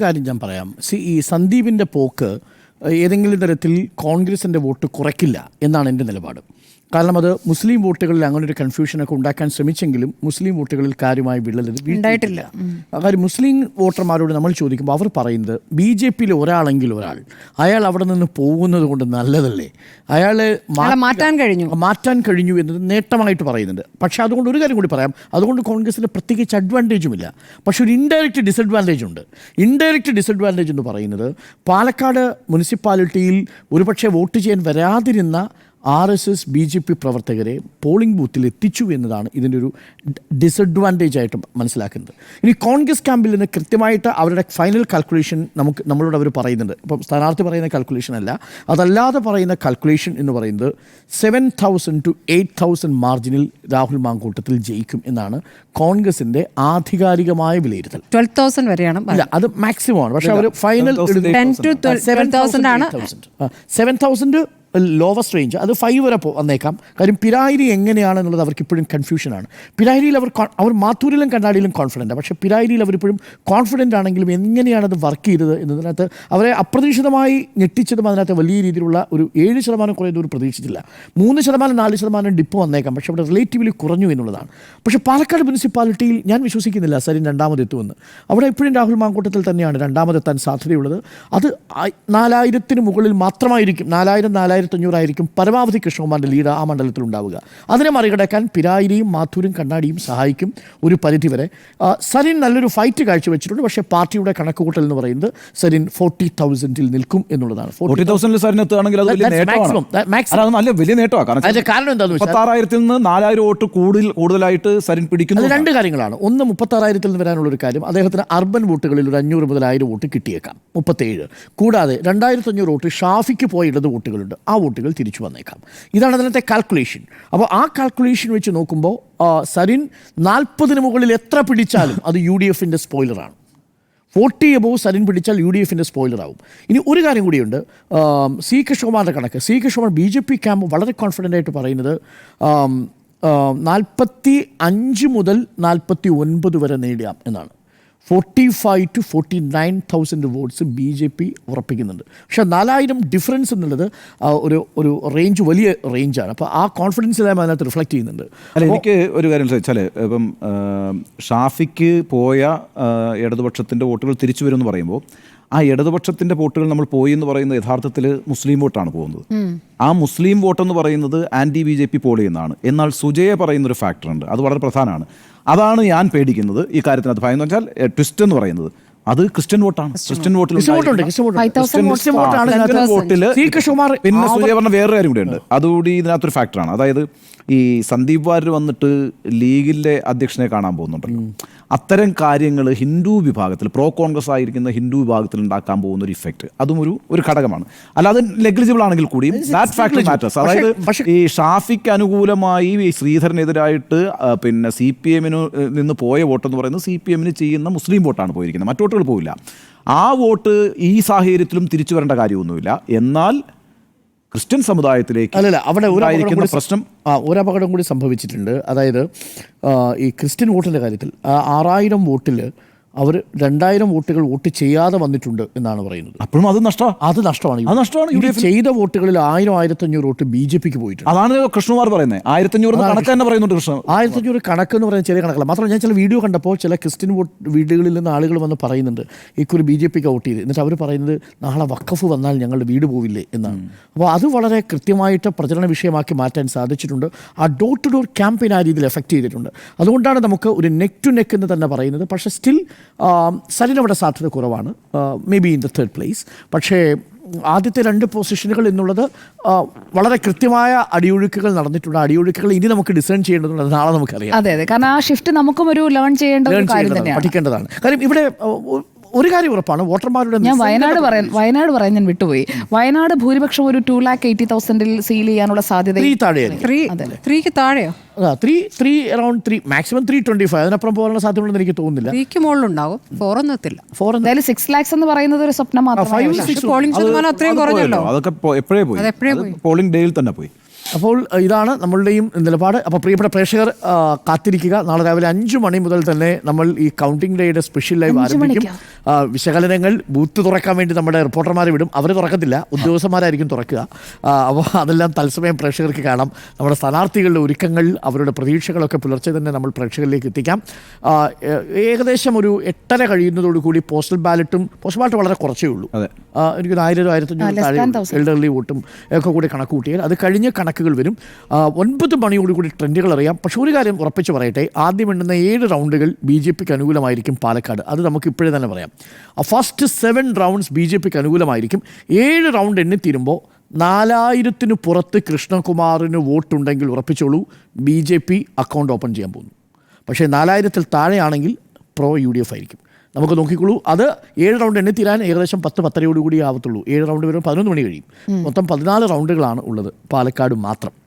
കാര്യം ഞാൻ പറയാം. സി ഈ സന്ദീപിന്റെ പോക്ക് ഏതെങ്കിലും തരത്തിൽ കോൺഗ്രസിന്റെ വോട്ട് കുറയ്ക്കില്ല എന്നാണ് എന്റെ നിലപാട്. കാരണം അത് മുസ്ലിം വോട്ടുകളിൽ അങ്ങനെ ഒരു കൺഫ്യൂഷനൊക്കെ ഉണ്ടാക്കാൻ ശ്രമിച്ചെങ്കിലും മുസ്ലിം വോട്ടുകളിൽ കാര്യമായി വിള്ളൽ ഉണ്ടായിട്ടില്ല. കാര്യം മുസ്ലിം വോട്ടർമാരോട് നമ്മൾ ചോദിക്കുമ്പോൾ അവർ പറയുന്നത് ബി ജെ പിയിൽ ഒരാളെങ്കിൽ ഒരാൾ അയാൾ അവിടെ നിന്ന് പോകുന്നത് കൊണ്ട് നല്ലതല്ലേ? അയാളെ മാറ്റാൻ കഴിഞ്ഞു. മാറ്റാൻ കഴിഞ്ഞു എന്നത് നേട്ടമായിട്ട് പറയുന്നുണ്ട്. പക്ഷേ അതുകൊണ്ട് ഒരു കാര്യം കൂടി പറയാം. അതുകൊണ്ട് കോൺഗ്രസിന് പ്രത്യേകിച്ച് അഡ്വാന്റേജും ഇല്ല പക്ഷേ ഒരു ഇൻഡയറക്റ്റ് ഡിസഡ്വാന്റേജ് ഉണ്ട്. ഇൻഡയറക്റ്റ് ഡിസഡ്വാന്റേജ് എന്ന് പറയുന്നത് പാലക്കാട് മുനിസിപ്പാലിറ്റിയിൽ ഒരുപക്ഷെ വോട്ട് ചെയ്യാൻ വരാതിരുന്ന R S S B J P പ്രവർത്തകരെ പോളിംഗ് ബൂത്തിൽ എത്തിച്ചു എന്നതാണ് ഇതിന്റെ ഒരു ഡിസഡ്വാന്റേജ് ആയിട്ട് മനസ്സിലാക്കുന്നത്. ഇനി കോൺഗ്രസ് ക്യാമ്പിൽ നിന്ന് കൃത്യമായിട്ട് അവരുടെ ഫൈനൽ കാൽക്കുലേഷൻ നമുക്ക് നമ്മളോട് അവർ പറയുന്നുണ്ട്. ഇപ്പം സ്ഥാനാർത്ഥി പറയുന്ന കാൽക്കുലേഷൻ അല്ല. അതല്ലാതെ പറയുന്ന കാൽക്കുലേഷൻ എന്ന് പറയുന്നത് seven thousand two eight thousand മാർജിനിൽ Rahul Mamkootathil ജയിക്കും എന്നാണ് കോൺഗ്രസിന്റെ ആധികാരികമായ വിലയിരുത്തൽ. ട്വൽവ് തൗസൻഡ് വരെയാണ് അല്ല അത് മാക്സിമം ആണ്. പക്ഷേ അവർ ഫൈനൽ 10 to 12,000 ആണ്. സെവൻ തൗസൻഡ് ലോവസ്റ്റ് റേഞ്ച് അത് ഫൈവ് വരെ പോ- വന്നേക്കാം. കാര്യം പിരായിരി എങ്ങനെയാണെന്നുള്ളത് അവർക്ക് ഇപ്പോഴും കൺഫ്യൂഷനാണ് പിരായിരിയിൽ അവർ അവർ മാത്തൂരിലും കണ്ണാടിയിലും കോൺഫിഡന്റ് പക്ഷേ പിരായിരിയിൽ അവരിപ്പോഴും കോൺഫിഡന്റ് ആണെങ്കിലും എങ്ങനെയാണ് അത് വർക്ക് ചെയ്തത് എന്നതിനകത്ത് അവരെ അപ്രതീക്ഷിതമായി ഞെട്ടിച്ചതും അതിനകത്ത് വലിയ രീതിയിലുള്ള ഒരു ഏഴ് ശതമാനം കുറയുന്നത് ഒരു പ്രതീക്ഷിച്ചില്ല. മൂന്ന് ശതമാനം നാല് ശതമാനം ഡിപ്പ് വന്നേക്കാം. പക്ഷേ അവിടെ റിലേറ്റീവ്ലി കുറഞ്ഞു എന്നുള്ളതാണ്. പക്ഷേ പാലക്കാട് മുനിസിപ്പാലിറ്റിയിൽ ഞാൻ വിശ്വസിക്കുന്നില്ല സരിൻ രണ്ടാമതെത്തുമെന്ന് അവിടെ എപ്പോഴും രാഹുൽ മാങ്കൂട്ടത്തിൽ തന്നെയാണ് രണ്ടാമതെത്താൻ സാധ്യതയുള്ളത്. അത് നാലായിരത്തിന് മുകളിൽ മാത്രമായിരിക്കും. നാലായിരം നാലായിരത്തി അഞ്ഞൂറായിരിക്കും പരമാവധി കൃഷ്ണകുമാറിന്റെ ലീഡ് ആ മണ്ഡലത്തിൽ ഉണ്ടാവുക. അതിനെ മറികടക്കാൻ പിരായിരിയും മാത്തൂരും കണ്ണാടിയും സഹായിക്കും ഒരു പരിധിവരെ സരിൻ നല്ലൊരു ഫൈറ്റ് കാഴ്ചവെച്ചിട്ടുണ്ട്. പക്ഷേ പാർട്ടിയുടെ കണക്കുകൂട്ടൽ എന്ന് പറയുന്നത് സരിൻ ഫോർട്ടി തൗസൻഡിൽ നിൽക്കും എന്നുള്ളതാണ്. ഫോർട്ടി തൗസൻഡിൽ സാറിന് എത്തുകയാണെങ്കിൽ അത് വലിയ നേട്ടമാണ്. നല്ല വലിയ നേട്ടമാണ്. കാരണം എന്താണെന്ന് മുപ്പത്താറായിരത്തിൽ നിന്ന് നാലായിരം വോട്ട് കൂടുതൽ കൂടുതലായിട്ട് സരിൻ പിടിക്കുന്നു രണ്ട് കാര്യങ്ങളാണ്. ഒന്ന് മുപ്പത്താറായിരത്തിൽ നിന്ന് വരാനുള്ള ഒരു കാര്യം. അദ്ദേഹത്തിന് അർബൻ വോട്ടുകളിൽ ഒരു അഞ്ഞൂറ് മുതൽ ആയിരം വോട്ട് കിട്ടിയേക്കാം. മുപ്പത്തേഴ്. കൂടാതെ രണ്ടായിരത്തി അഞ്ഞൂറ് വോട്ട് ഷാഫിക്ക് പോയ ഇടത് വോട്ടുകളുണ്ട്. ആ വോട്ടുകൾ തിരിച്ചു വന്നേക്കാം. ഇതാണ് അതിനകത്തെ കാൽക്കുലേഷൻ അപ്പോൾ ആ കാൽക്കുലേഷൻ വെച്ച് നോക്കുമ്പോൾ സരിൻ നാൽപ്പതിന് മുകളിൽ എത്ര പിടിച്ചാലും അത് യു ഡി എഫിന്റെ സ്പോയിലറാണ് ഫോർട്ടി എബോവ് സരിൻ പിടിച്ചാൽ യു ഡി എഫിന്റെ സ്പോയിലറാവും ഇനി ഒരു കാര്യം കൂടിയുണ്ട്. സി കൃഷ്ണകുമാറിന്റെ കണക്ക്. C Krishnakumar B J P camp വളരെ കോൺഫിഡന്റ് ആയിട്ട് പറയുന്നത് നാൽപ്പത്തി അഞ്ച് മുതൽ നാൽപ്പത്തി ഒൻപത് വരെ നേടാം എന്നാണ്. Forty five to forty nine thousand votes B J P ഉറപ്പിക്കുന്നുണ്ട്. പക്ഷേ നാലായിരം ഡിഫറൻസ് എന്നുള്ളത് ഒരു ഒരു റേഞ്ച് വലിയ റേഞ്ചാണ് അപ്പോൾ ആ കോൺഫിഡൻസ് എല്ലാം അതിനകത്ത് റിഫ്ലക്റ്റ് ചെയ്യുന്നുണ്ട്. അല്ല എനിക്ക് ഒരു കാര്യം വെച്ചാൽ ഇപ്പം ഷാഫിക്ക് പോയ ഇടതുപക്ഷത്തിന്റെ വോട്ടുകൾ തിരിച്ചു വരുമെന്ന് പറയുമ്പോൾ ആ ഇടതുപക്ഷത്തിന്റെ വോട്ടുകൾ നമ്മൾ പോയി എന്ന് പറയുന്നത് യഥാർത്ഥത്തിൽ മുസ്ലിം വോട്ടാണ് പോകുന്നത്. ആ മുസ്ലിം വോട്ടെന്ന് പറയുന്നത് anti B J P poll ചെയ്യുന്നതാണ് എന്നാൽ സുജയെ പറയുന്നൊരു ഫാക്ടറുണ്ട് അത് വളരെ പ്രധാനമാണ്. അതാണ് ഞാൻ പേടിക്കുന്നത് ഈ കാര്യത്തിനകത്ത് ഭയം എന്ന് വെച്ചാൽ ട്വിസ്റ്റ് എന്ന് പറയുന്നത്. അത് ക്രിസ്ത്യൻ വോട്ടാണ്. ക്രിസ്ത്യൻ വോട്ടിൽ ക്രിസ്ത്യൻ വോട്ടുണ്ട് ക്രിസ്ത്യൻ 5,000 ക്രിസ്ത്യൻ votes വോട്ടാണ് ക്രിസ്ത്യൻ ഇതിനകത്ത്. വോട്ടിൽ സി കൃഷ്ണകുമാർ പിന്നെ സൂര്യ പറഞ്ഞ വേറൊരു കാര്യം കൂടി ഉണ്ട് അതുകൂടി ഇതിനകത്തൊരു ഫാക്ടറാണ് അതായത് ഈ സന്ദീപ് വാര്യർ വന്നിട്ട് ലീഗിലെ അധ്യക്ഷനെ കാണാൻ പോകുന്നുണ്ടല്ലോ. അത്തരം കാര്യങ്ങൾ ഹിന്ദു വിഭാഗത്തിൽ പ്രോ കോൺഗ്രസ് ആയിരിക്കുന്ന ഹിന്ദു വിഭാഗത്തിൽ ഉണ്ടാക്കാൻ പോകുന്ന ഒരു ഇഫക്റ്റ് അതും ഒരു ഒരു ഘടകമാണ്. അല്ലാതെ നെഗ്ലിജിബിൾ ആണെങ്കിൽ കൂടിയും ദാറ്റ് ഫാക്ടർ മാറ്റേഴ്സ് അതായത് ഈ ഷാഫിക്ക് അനുകൂലമായി ഈ ശ്രീധരനെതിരായിട്ട് പിന്നെ സി പി എമ്മിന് നിന്ന് പോയ വോട്ടെന്ന് പറയുന്നത് സി പി എമ്മിന് ചെയ്യുന്ന മുസ്ലിം വോട്ടാണ് പോയിരിക്കുന്നത്. മറ്റു വോട്ടുകൾ പോയില്ല ആ വോട്ട് ഈ സാഹചര്യത്തിലും തിരിച്ചു വരേണ്ട കാര്യമൊന്നുമില്ല. എന്നാൽ ക്രിസ്ത്യൻ സമുദായത്തിലേക്ക് അല്ലല്ല അവിടെ ഒരു പ്രശ്നം ആ ഒരു അപകടം കൂടി സംഭവിച്ചിട്ടുണ്ട്. അതായത് ഈ ക്രിസ്ത്യൻ വോട്ടിന്റെ കാര്യത്തിൽ ആറായിരം വോട്ടിൽ അവർ രണ്ടായിരം വോട്ടുകൾ വോട്ട് ചെയ്യാതെ വന്നിട്ടുണ്ട് എന്നാണ് പറയുന്നത്. അപ്പോഴും അത് നഷ്ടമാണ് അത് നഷ്ടമാണ്. അത് നഷ്ടമാണ് യു ഡി ഇത് ചെയ്ത വോട്ടുകളിൽ ആയിരം ആയിരത്തി അഞ്ഞൂറ് വോട്ട് ബി ജെ പിക്ക് പോയിട്ടുണ്ട്. അതാണ് കൃഷ്ണകുമാർ പറയുന്നത്. ആയിരത്തി അഞ്ഞൂറ് കണക്ക് തന്നെ പറയുന്നുണ്ട് കൃഷ്ണ ആയിരത്തി അഞ്ഞൂറ് കണക്ക് എന്ന് പറയുന്നത് ചെറിയ കണക്കല്ല. മാത്രമല്ല ഞാൻ ചില വീഡിയോ കണ്ടപ്പോൾ ചില ക്രിസ്ത്യൻ വോട്ട് വീടുകളിൽ നിന്ന് ആളുകൾ വന്ന് പറയുന്നുണ്ട് ഇക്കൊരു ബി ജെ പിക്ക് വോട്ട് ചെയ്ത്. എന്നിട്ട് അവർ പറയുന്നത് നാളെ വക്കഫ് വന്നാൽ ഞങ്ങളുടെ വീട് പോവില്ലേ? എന്നാണ്. അപ്പോൾ അത് വളരെ കൃത്യമായിട്ട് പ്രചരണ വിഷയമാക്കി മാറ്റാൻ സാധിച്ചിട്ടുണ്ട്. ആ ഡോർ ടു ഡോർ ക്യാമ്പയിൻ ആ രീതിയിൽ എഫക്റ്റ് ചെയ്തിട്ടുണ്ട്. അതുകൊണ്ടാണ് നമുക്ക് ഒരു നെക്ക് ടു നെക്ക് എന്ന് തന്നെ പറയുന്നത്. പക്ഷേ സ്റ്റിൽ സരിനവിടെ സാധ്യത കുറവാണ്. May be in the third place പക്ഷേ ആദ്യത്തെ രണ്ട് പൊസിഷനുകൾ എന്നുള്ളത് വളരെ കൃത്യമായ അടിയൊഴുക്കുകൾ നടന്നിട്ടുണ്ട്. അടിയൊഴുക്കുകൾ ഇനി നമുക്ക് ഡിസൈൻ ചെയ്യേണ്ടതുണ്ട് നാളെ നമുക്കറിയാം. അതെ അതെ. കാരണം ആ ഷിഫ്റ്റ് നമുക്കും ഒരു ലേൺ ചെയ്യേണ്ട പഠിക്കേണ്ടതാണ്. കാര്യം ഇവിടെ ഒരു കാര്യം ഉറപ്പാണ് വോട്ടർമാരുടെ ഞാൻ വയനാട് പറയാൻ വയനാട് പറയാൻ ഞാൻ വിട്ടുപോയി. വയനാട് ഭൂരിപക്ഷം ഒരു ടു ലാക്ക് എയ്റ്റി തൗസൻഡിൽ സീൽ ചെയ്യാനുള്ള സാധ്യത ത്രീ താഴെയായിരിക്കും ത്രീ ത്രീക്ക് താഴെയോ? Three three around three maximum three twenty five അതിനപ്പുറം പോകാനുള്ള സാധ്യത ഉണ്ടെന്ന് എനിക്ക് തോന്നുന്നില്ല. ത്രീക്ക് മുകളിലുണ്ടാവും. ഫോറൊന്നും എത്തില്ല. ഫോർ എന്തായാലും സിക്സ് ലാക്സ് എന്ന് പറയുന്നത് ഒരു സ്വപ്നം മാത്രമാണ് സിക്സ് പോളിംഗ് ശതമാനം അത്രയും കുറഞ്ഞല്ലോ. അതൊക്കെ എപ്പോഴേ പോയി? പോളിംഗ് ഡേയിൽ തന്നെ പോയി. അപ്പോൾ ഇതാണ് നമ്മളുടെയും നിലപാട്. അപ്പോൾ പ്രിയപ്പെട്ട പ്രേക്ഷകർ കാത്തിരിക്കുക. നാളെ രാവിലെ അഞ്ച് മണി മുതൽ തന്നെ നമ്മൾ ഈ കൗണ്ടിംഗ് ഡേയുടെ സ്പെഷ്യൽ ലൈവ് ആരംഭിക്കും. വിശകലനങ്ങൾ ബൂത്ത് തുറക്കാൻ വേണ്ടി നമ്മുടെ റിപ്പോർട്ടർമാരെ വിടും. അവർ തുറക്കത്തില്ല. ഉദ്യോഗസ്ഥന്മാരായിരിക്കും തുറക്കുക. അപ്പോൾ അതെല്ലാം തത്സമയം പ്രേക്ഷകർക്ക് കാണാം. നമ്മുടെ സ്ഥാനാർത്ഥികളുടെ ഒരുക്കങ്ങൾ അവരുടെ പ്രതീക്ഷകളൊക്കെ പുലർച്ചെ തന്നെ നമ്മൾ പ്രേക്ഷകരിലേക്ക് എത്തിക്കാം. ഏകദേശം ഒരു എട്ടര കഴിയുന്നതോടുകൂടി പോസ്റ്റൽ ബാലറ്റും പോസ്റ്റൽ ബാലറ്റ് വളരെ കുറച്ചേ ഉള്ളൂ. എനിക്കൊരു ആയിരം ആയിരത്തഞ്ഞൂറ് താഴെ. എൽഡർലി വോട്ടും ഒക്കെ കൂടി കണക്ക് കൂട്ടിയാൽ അത് കഴിഞ്ഞ് കണക്കുകൾ വരും. ഒൻപത് മണിയോടുകൂടി ട്രെൻഡുകൾ അറിയാം. പക്ഷേ ഒരു കാര്യം ഉറപ്പിച്ച് പറയട്ടെ. ആദ്യം എണ്ണുന്ന ഏഴ് റൗണ്ടുകൾ ബി ജെ പിക്ക് അനുകൂലമായിരിക്കും പാലക്കാട്. അത് നമുക്ക് ഇപ്പോഴേ തന്നെ പറയാം. First seven rounds B J പിക്ക് അനുകൂലമായിരിക്കും. ഏഴ് റൗണ്ട് എണ്ണിത്തീരുമ്പോൾ നാലായിരത്തിന് പുറത്ത് കൃഷ്ണകുമാറിന് വോട്ടുണ്ടെങ്കിൽ ഉറപ്പിച്ചോളൂ. B J P account open ചെയ്യാൻ പോകുന്നു. പക്ഷേ നാലായിരത്തിൽ താഴെയാണെങ്കിൽ പ്രോ യു ഡി എഫ് ആയിരിക്കും. നമുക്ക് നോക്കിക്കോളൂ അത് ഏഴ് റൗണ്ട് എണ്ണി തീരാൻ ഏകദേശം പത്ത് പത്തരയോടുകൂടി ആവത്തുള്ളൂ. ഏഴ് റൗണ്ട് വരുമ്പോൾ പതിനൊന്ന് മണി കഴിയും. മൊത്തം പതിനാല് റൗണ്ടുകളാണ് ഉള്ളത്. പാലക്കാട് മാത്രം.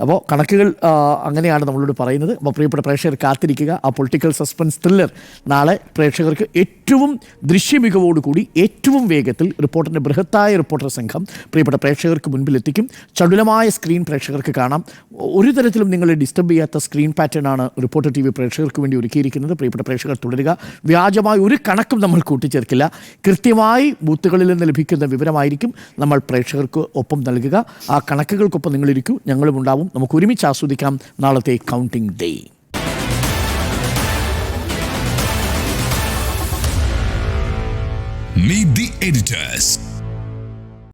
അപ്പോൾ കണക്കുകൾ അങ്ങനെയാണ് നമ്മളോട് പറയുന്നത്. അപ്പോൾ പ്രിയപ്പെട്ട പ്രേക്ഷകർ കാത്തിരിക്കുക. ആ പൊളിറ്റിക്കൽ സസ്പെൻസ് ത്രില്ലർ നാളെ പ്രേക്ഷകർക്ക് ഏറ്റവും ദൃശ്യമികവോടുകൂടി ഏറ്റവും വേഗത്തിൽ റിപ്പോർട്ടറിന്റെ ബൃഹത്തായ റിപ്പോർട്ടർ സംഘം പ്രിയപ്പെട്ട പ്രേക്ഷകർക്ക് മുൻപിലെത്തിക്കും ചടുലമായ സ്ക്രീൻ പ്രേക്ഷകർക്ക് കാണാം. ഒരു തരത്തിലും നിങ്ങളെ ഡിസ്റ്റർബ് ചെയ്യാത്ത സ്ക്രീൻ പാറ്റേൺ ആണ് റിപ്പോർട്ടർ ടി വി പ്രേക്ഷകർക്ക് വേണ്ടി ഒരുക്കിയിരിക്കുന്നത്. പ്രിയപ്പെട്ട പ്രേക്ഷകർ തുടരുക. വ്യാജമായ ഒരു കണക്കും നമ്മൾ കൂട്ടിച്ചേർക്കില്ല. കൃത്യമായി ബൂത്തുകളിൽ നിന്ന് ലഭിക്കുന്ന വിവരമായിരിക്കും നമ്മൾ പ്രേക്ഷകർക്ക് ഒപ്പം നൽകുക. ആ കണക്കുകൾക്കൊപ്പം നിങ്ങളിരിക്കൂ. ഞങ്ങളും ഉണ്ടാവും. നമുക്ക് ഒരുമിച്ച് ആസ്വദിക്കാം നാളത്തെ counting day Meet the editors.